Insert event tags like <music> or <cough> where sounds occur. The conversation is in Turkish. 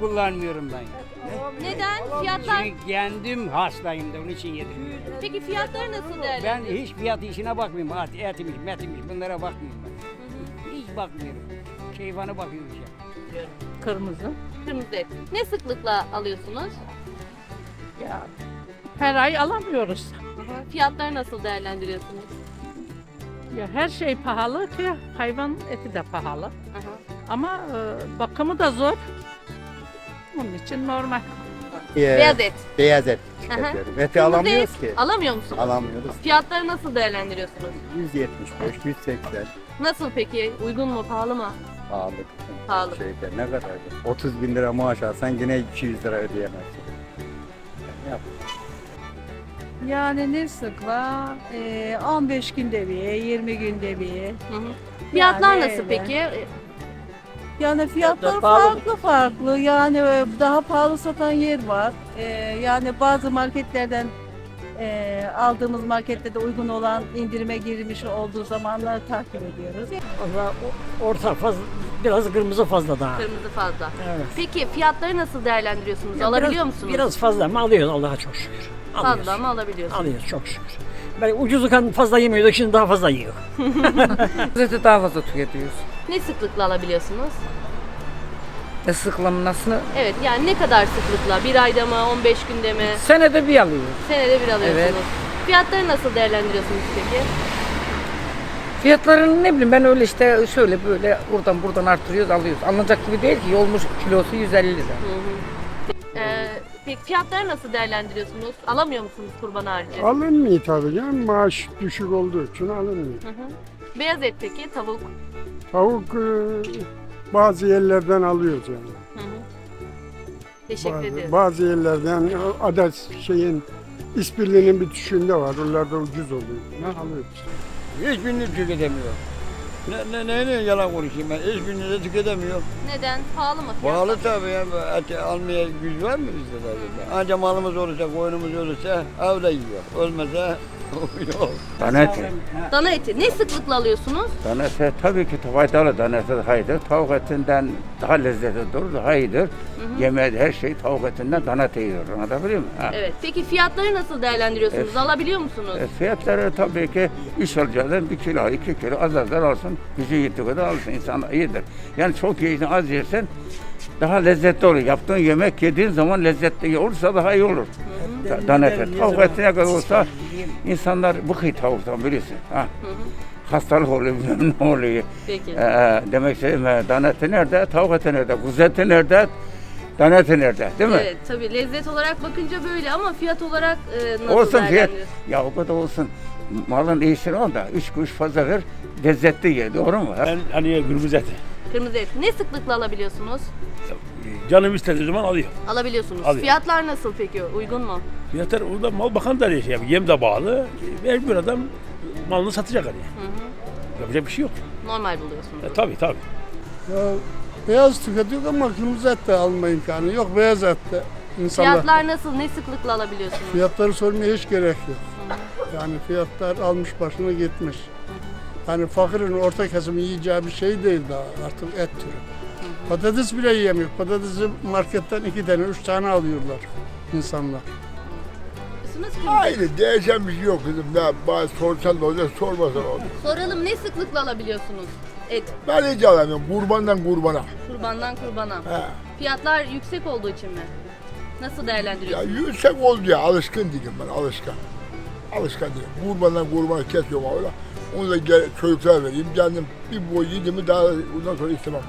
kullanmıyorum ben. Neden? Fiyatlar Çünkü kendim hastayım da onun için yedim. Peki fiyatları nasıl Ben değerlendiriyorsunuz? hiç fiyat işine bakmıyorum. At, etmiş, metmiş bunlara bakmıyorum ben. Hiç bakmıyorum. Keyfana bakıyoruz ya. Kırmızı. Kırmızı et. Ne sıklıkla alıyorsunuz? Ya her ay alamıyoruz. Fiyatları nasıl değerlendiriyorsunuz? Ya her şey pahalı ki hayvan eti de pahalı. Aha. Ama e, bakımı da zor. Onun için normal. Beyaz et. Beyaz et Aha. tüketiyorum. Eti Kırmızı alamıyoruz et ki. Alamıyor musunuz? Alamıyoruz. Fiyatları nasıl değerlendiriyorsunuz? 175, 180 Nasıl peki? Uygun mu, pahalı mı? pahalı. Pahalı. Şeyde ne kadar? 30 bin lira maaş alsan yine 200 lira ödeyemezsin. Ne yap? Yani ne sıkla? Ee, 15 günde bir, 20 günde bir. Hı hı. Fiyatlar Yani nasıl öyle. peki? Yani fiyatlar pahalı. farklı farklı. Yani e, daha pahalı satan yer var. Ee, yani bazı marketlerden e, aldığımız markette de uygun olan indirime girmiş olduğu zamanları takip ediyoruz. Valla orta fazla, biraz kırmızı fazla daha. Kırmızı fazla. Evet. Peki fiyatları nasıl değerlendiriyorsunuz? Ya Alabiliyor biraz, musunuz? Biraz fazla ama alıyoruz Allah'a çok şükür. Alıyoruz. fazla ama alabiliyorsunuz. Alıyoruz çok şükür. Ben ucuzlukken fazla yemiyorduk şimdi daha fazla yiyor. <laughs> Eti daha fazla tüketiyoruz. Ne sıklıkla alabiliyorsunuz? E sıklamasını Evet yani ne kadar sıklıkla? Bir ayda mı, 15 günde mi? senede bir alıyoruz. Senede bir alıyorsunuz. Evet. Fiyatları nasıl değerlendiriyorsunuz peki? Fiyatlarını ne bileyim ben öyle işte şöyle böyle buradan buradan artırıyoruz alıyoruz. Alınacak gibi değil ki yolmuş kilosu 150 lira. Ee, peki fiyatları nasıl değerlendiriyorsunuz? Alamıyor musunuz kurban harici? Alınmıyor tabii canım. Maaş düşük olduğu için alınmıyor. Hı hı. Beyaz et peki, tavuk. Tavuk e, bazı yerlerden alıyoruz yani. Hı hı. Teşekkür Bazı, ederim. bazı yerlerden adet şeyin ispirlinin bir düşüğünde var. Oralarda ucuz oluyor. Ne alıyoruz? Hiçbirini tüketemiyor. Ne, ne, ne, ne yalan konuşayım ben. Hiçbirini de tüketemiyor. Neden? Pahalı mı fiyatlar? Pahalı tabii ya. Eti almaya güç var mı bizde de? Anca malımız olursa, koyunumuz olursa evde yiyor. Olmasa <laughs> yok. Dana eti. Dana eti. Ne sıklıkla alıyorsunuz? Dana eti tabii ki faydalı. Dana eti daha iyidir. Tavuk etinden daha lezzetlidir, daha iyidir. Yemeğe her şey tavuk etinden dana eti yiyor. Anlatabiliyor muyum? Ha. Evet. Peki fiyatları nasıl değerlendiriyorsunuz? Evet. Alabiliyor musunuz? E, fiyatları tabii ki iş olacağından bir kilo, iki kilo az az alsın. Gücü yettiği kadar alsın. İnsan iyidir. Yani çok yiyince az yersen daha lezzetli olur. Yaptığın yemek yediğin zaman lezzetli olursa daha iyi olur. Da- Dana eti. Tavuk eti ne kadar olsa insanlar bıkıyor tavuktan biliyorsun. Ha. Hastalık oluyor, bilmem ne oluyor. Peki. Ee, demek istediğim e, dana eti nerede, tavuk eti nerede, kuzu eti nerede, dana eti nerede değil mi? Evet tabii lezzet olarak bakınca böyle ama fiyat olarak e, nasıl Olsun fiyat. Ya o kadar olsun. Malın iyisini al da üç kuruş fazla ver. Lezzetli ye. Doğru mu? Ben hani kırmızı eti. Kırmızı et. Ne sıklıkla alabiliyorsunuz? Canım istediği zaman alıyor. Alabiliyorsunuz. Alıyorum. Fiyatlar nasıl peki? Uygun mu? Fiyatlar orada mal bakan da şey yapıyor. Yem de bağlı. Mecbur adam malını satacak hani. Yapacak bir şey yok. Normal buluyorsunuz. E, tabii tabii. Ya, beyaz tüketiyor ama kırmızı et de alma imkanı yok. Beyaz et de insanlar. Fiyatlar nasıl? Ne sıklıkla alabiliyorsunuz? Fiyatları sormaya hiç gerek yok. Yani fiyatlar almış başına gitmiş. Yani fakirin orta kesimi yiyeceği bir şey değil daha artık et türü. Patates bile yiyemiyor. Patatesi marketten iki tane, üç tane alıyorlar insanlar. Kırmızı- Aynı değişen bir şey yok kızım. Ne, bazı sorsan da olacak, sormasan olacak. Soralım ne sıklıkla alabiliyorsunuz? Et Ben hiç alamıyorum. Kurbandan kurbana. Kurbandan kurbana. He. Fiyatlar yüksek olduğu için mi? Nasıl Ya değerlendiriyorsunuz? yüksek oldu ya. Alışkın değilim ben, alışkın. Alışkın değilim. Kurbandan kurbana kesiyorum öyle. Onu da gel, çocuklara vereyim. Kendim bir boy yedim mi daha ondan sonra istemem.